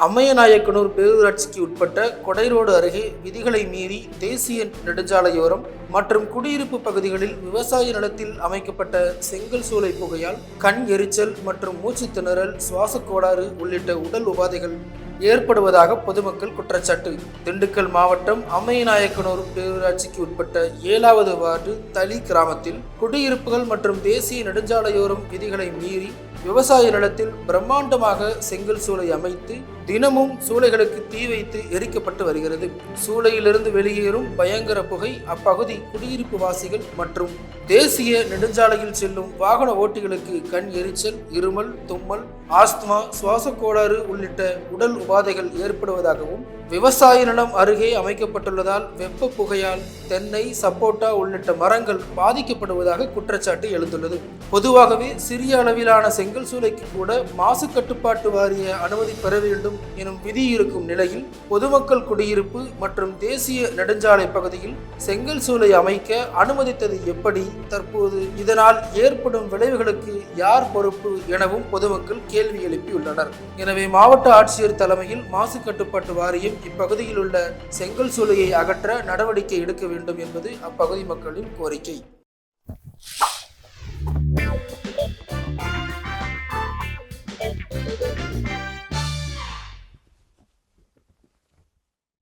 அம்மையநாயக்கனூர் பேரூராட்சிக்கு உட்பட்ட கொடைரோடு அருகே விதிகளை மீறி தேசிய நெடுஞ்சாலையோரம் மற்றும் குடியிருப்பு பகுதிகளில் விவசாய நிலத்தில் அமைக்கப்பட்ட செங்கல் சூளை புகையால் கண் எரிச்சல் மற்றும் மூச்சு திணறல் சுவாசக் கோளாறு உள்ளிட்ட உடல் உபாதைகள் ஏற்படுவதாக பொதுமக்கள் குற்றச்சாட்டு. திண்டுக்கல் மாவட்டம் அம்மையநாயக்கனூர் பேரூராட்சிக்கு உட்பட்ட ஏழாவது வார்டு தளி கிராமத்தில் குடியிருப்புகள் மற்றும் தேசிய நெடுஞ்சாலையோரம் விதிகளை மீறி விவசாய நிலத்தில் பிரம்மாண்டமாக செங்கல் சூளை அமைத்து தினமும் சூளைகளுக்கு தீ வைத்து எரிக்கப்பட்டு வருகிறது. சூளையிலிருந்து வெளியேறும் பயங்கர புகை அப்பகுதி குடியிருப்பு வாசிகள் மற்றும் தேசிய நெடுஞ்சாலையில் செல்லும் வாகன ஓட்டிகளுக்கு கண் எரிச்சல் இருமல் தும்மல் ஆஸ்துமா சுவாச கோளாறு உள்ளிட்ட உடல் உபாதைகள் ஏற்படுவதாகவும் விவசாய நிலம் அருகே அமைக்கப்பட்டுள்ளதால் வெப்ப புகையால் தென்னை சப்போட்டா உள்ளிட்ட மரங்கள் பாதிக்கப்படுவதாக குற்றச்சாட்டு எழுந்துள்ளது. பொதுவாகவே சிறிய அளவிலான செங்கல் சூளைக்கு கூட மாசு கட்டுப்பாட்டு வாரிய அனுமதி பெற வேண்டும் எனும் விதி இருக்கும் நிலையில் பொதுமக்கள் குடியிருப்பு மற்றும் தேசிய நெடுஞ்சாலை பகுதியில் செங்கல் சூளை அமைக்க அனுமதித்தது எப்படி தற்போது இதனால் ஏற்படும் விளைவுகளுக்கு யார் பொறுப்பு எனவும் பொதுமக்கள் கேள்வி எழுப்பியுள்ளனர். எனவே மாவட்ட ஆட்சியர் தலைமையில் மாசு கட்டுப்பாட்டு வாரியம் இப்பகுதியில் உள்ள செங்கல் சூளையை அகற்ற நடவடிக்கை எடுக்க வேண்டும் என்பது அப்பகுதி மக்களின் கோரிக்கை.